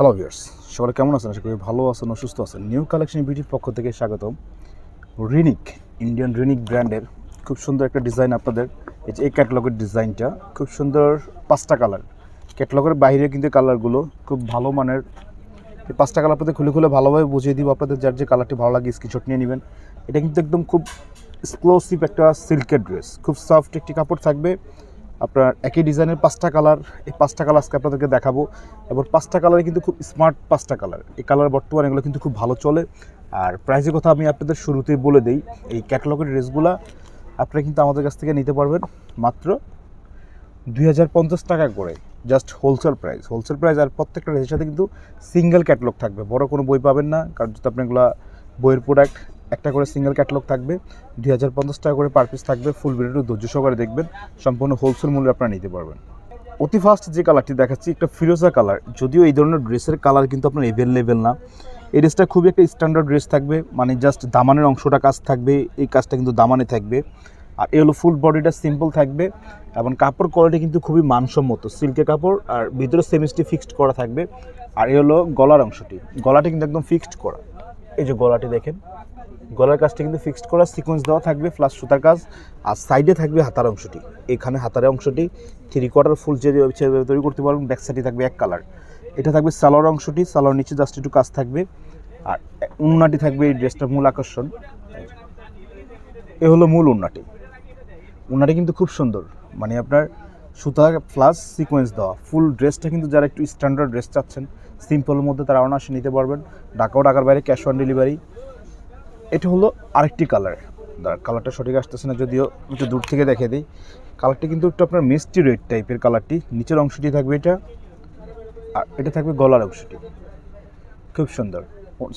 Hello viewers সবাই কেমন আছেন? আশা করি ভালো আছেন ও সুস্থ আছেন। নিউ কালেকশন বিউটির পক্ষ থেকে স্বাগতম। রিনিক ইন্ডিয়ান রিনিক ব্র্যান্ডের খুব সুন্দর একটা ডিজাইন আপনাদের। এই যে এই ক্যাটলগের ডিজাইনটা খুব সুন্দর পাঁচটা কালার ক্যাটলগের বাইরে কিন্তু কালারগুলো খুব ভালো মানের। এই পাঁচটা কালার আপনাদের খুলে খুলে ভালোভাবে বুঝিয়ে দিব আপনাদের, যার যে কালারটি ভালো লাগে স্ক্রিনশট নিয়ে নেবেন। এটা কিন্তু একদম খুব এক্সক্লোসিভ একটা সিল্কের ড্রেস খুব সফট একটি কাপড় থাকবে। আপনার একই ডিজাইনের পাঁচটা কালার এই পাঁচটা কালার আজকে আপনাদেরকে দেখাবো। এবং পাঁচটা কালারে কিন্তু খুব স্মার্ট পাঁচটা কালার এই কালার বর্তমানে এগুলো কিন্তু খুব ভালো চলে। আর প্রাইসের কথা আমি আপনাদের শুরুতেই বলে দিই, এই ক্যাটালগের ড্রেসগুলো আপনারা কিন্তু আমাদের কাছ থেকে নিতে পারবেন মাত্র দুই হাজার পঞ্চাশ টাকা করে just wholesale price wholesale price আর প্রত্যেকটা ড্রেসের সাথে কিন্তু সিঙ্গেল ক্যাটালগ থাকবে। বড় কোনো বই পাবেন না, কারণ যদি আপনি এগুলো বইয়ের প্রোডাক্ট একটা করে সিঙ্গেল ক্যাটালগ থাকবে, দুই হাজার পঞ্চাশ টাকা করে পার পিস থাকবে ফুল ভিডিওটি ধৈর্য সহকারে দেখবেন, সম্পূর্ণ হোলসেল মূল্যে আপনারা নিতে পারবেন। অতি ফার্স্ট যে কালারটি দেখাচ্ছি, একটা ফিরোজা কালার যদিও এই ধরনের ড্রেসের কালার কিন্তু আপনার এভেলেবেল না। এই ড্রেসটা খুবই একটা স্ট্যান্ডার্ড ড্রেস থাকবে মানে জাস্ট দামানের অংশটা কাজ থাকবে, এই কাজটা কিন্তু দামানে থাকবে। আর এই হলো ফুল বডিটা সিম্পল থাকবে, এবং কাপড় কোয়ালিটি কিন্তু খুবই মানসম্মত সিল্কের কাপড়, আর ভিতরে সেমিস্টি ফিক্সড করা থাকবে। আর এই হলো গলার অংশটি, গলাটি কিন্তু একদম ফিক্সড করা। এই যে গলাটি দেখেন গলার কাজটা কিন্তু ফিক্সড করা সিকোয়েন্স দেওয়া থাকবে প্লাস সুতার কাজ, আর সাইডে থাকবে হাতার অংশটি। এখানে হাতার অংশটি থ্রি কোয়ার্টার ফুল যে তৈরি করতে পারবেন ব্যাক সাইডে থাকবে এক কালার এটা থাকবে সালোয়ার অংশটি, সালোয়ার নিচে জাস্ট একটু কাজ থাকবে। আর উন্নাটি থাকবে এই ড্রেসটার মূল আকর্ষণ। এ হলো মূল উন্নাটি উন্নাটি কিন্তু খুব সুন্দর। মানে আপনার সুতা প্লাস সিকোয়েন্স দেওয়া। ফুল ড্রেসটা কিন্তু যারা একটু স্ট্যান্ডার্ড ড্রেস চাচ্ছেন সিম্পলের মধ্যে তারা অনায়াসে নিতে পারবেন। ঢাকাও ঢাকার বাইরে ক্যাশ অন ডেলিভারি এটা হলো আরেকটি কালার কালারটা সঠিক আসতেছে না, যদিও একটু দূর থেকে দেখে দিই। কালারটি কিন্তু একটু আপনার মিষ্টি রেড টাইপের কালারটি নিচের অংশটি থাকবে এটা, আর এটা থাকবে গলার অংশটি। খুব সুন্দর।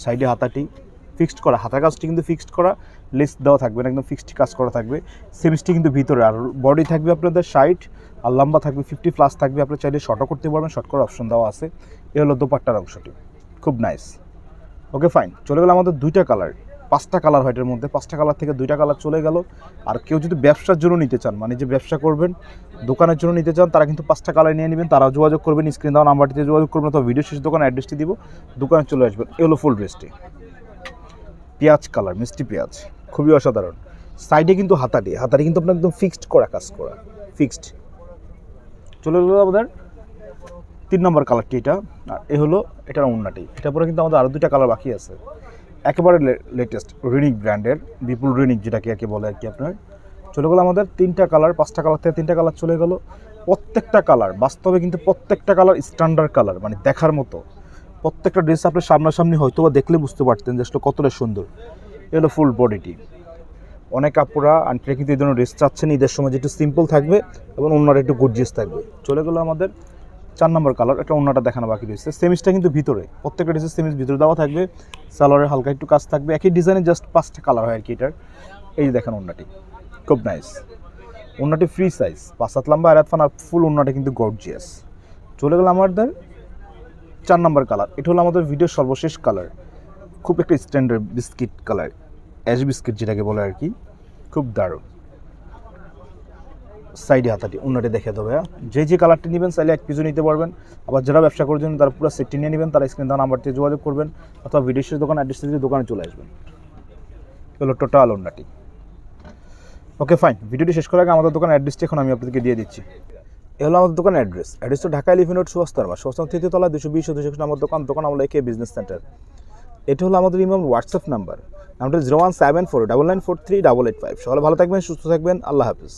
সাইডে হাতাটি ফিক্সড করা, হাতার কাজটি কিন্তু ফিক্সড করা লেস দেওয়া থাকবে না, একদম ফিক্সড কাজ করা থাকবে। সেমিসটি কিন্তু ভিতরে, আর বডি থাকবে আপনাদের সাইড আর লম্বা থাকবে ফিফটি প্লাস থাকবে, আপনি চাইলে শর্টও করতে পারবেন শর্ট করার অপশন দেওয়া আছে। এ হলো দোপাট্টার অংশটি। খুব নাইস ওকে ফাইন চলে গেল আমাদের দুইটা কালার পাঁচটা কালার হয় এটার মধ্যে, পাঁচটা কালার থেকে দুইটা কালার চলে গেল। আর কেউ যদি ব্যবসার জন্য নিতে চান মানে যে ব্যবসা করবেন, দোকানের জন্য নিতে চান, তারা কিন্তু পাঁচটা কালার নিয়ে নেবেন, তারাও যোগাযোগ করবেন, স্ক্রিন দেওয়া নাম্বারটিতে যোগাযোগ করবেন অথবা ভিডিও শেষ দোকানে অ্যাড্রেসটি দিব, দোকানে চলে আসবেন এ হলো ফুল ড্রেসটি পেঁয়াজ কালার, মিষ্টি পেঁয়াজ, খুবই অসাধারণ। সাইডে কিন্তু হাতাটি হাতাটি কিন্তু আপনার একদম ফিক্সড করা, কাজ করা ফিক্সড চলে গেল আমাদের তিন নম্বর কালারটি এটা, আর এ হলো এটার অন্যটি এটা পরে কিন্তু আমাদের আরও দুইটা কালার বাকি আছে। একেবারে লেটেস্ট রিনিক ব্র্যান্ডের বিপুল রিনিক যেটাকে আর কি বলে আর কি আপনার। চলে গেলো আমাদের তিনটা কালার পাঁচটা কালার থেকে তিনটা কালার চলে গেল। প্রত্যেকটা কালার বাস্তবে কিন্তু প্রত্যেকটা কালার স্ট্যান্ডার্ড কালার মানে দেখার মতো। প্রত্যেকটা ড্রেস আপনি সামনাসামনি হয়তো বা দেখলে বুঝতে পারতেন যে আসলে কতটা সুন্দর। এ হলো ফুল বডিটি অনেক আপুরা, আন্টিরা কিন্তু এই ধরনের ড্রেস চাচ্ছেন ঈদের সময় যেটা সিম্পল থাকবে এবং অন্যরা একটু গর্জিয়াস থাকবে। চলে গেলো আমাদের চার নম্বর কালার একটা অন্যটা দেখানো বাকি রয়েছে। সেমিসটা কিন্তু ভিতরে। প্রত্যেকটা ড্রেসের সেমিস ভিতরে দেওয়া থাকবে। সালোয়ারের হালকা একটু কাজ থাকবে। একই ডিজাইনে জাস্ট পাঁচটা কালার হয় আর কি এটার। এই যে দেখেন অন্যটি। খুব নাইস অন্যটি ফ্রি সাইজ পাঁচ সাত লম্বা, আরাত ফান আর ফুল অন্যটা কিন্তু গর্জিয়াস চলে গেল আমাদের চার নম্বর কালার এটা হলো আমাদের ভিডিওর সর্বশেষ কালার খুব একটা standard biscuit colour ash biscuit যেটাকে বলে আর কি। খুব দারুণ। সাইডে হাতাটি, অন্যটি দেখে দেবে যে যে কালারটি নেবেন, চাইলে এক পিছু নিতে পারবেন। আবার যারা ব্যবসা করার জন্য তারা পুরো সেটটি নিয়ে নেবেন, তারা স্ক্রিন দেওয়া নাম্বারটি যোগাযোগ করবেন, অথবা ভিডিও দোকান অ্যাড্রেস দিয়ে দোকানে চলে আসবেন। হলো টোটাল অন্যটি। ওকে ফাইন ভিডিওটি শেষ করার আগে আমাদের দোকানের অ্যাড্রেসটি এখন আমি আপনাদেরকে দিয়ে দিচ্ছি। এ হলো আমাদের দোকানের অ্যাড্রেস অ্যাড্রেসটা ঢাকা এলিফেন্ট রোড সুস্তার বা সুস্তার তৃতীয় তলা দুশো বিশ দুশো আমার দোকান দোকান আমরা একে বিজনেস সেন্টার এটা হলো আমাদের ইমাম হোয়াটসঅ্যাপ নাম্বার নাম্বারটা zero one seven four double nine four three double eight five সকালে ভালো থাকবেন, সুস্থ থাকবেন, আল্লাহ হাফিজ।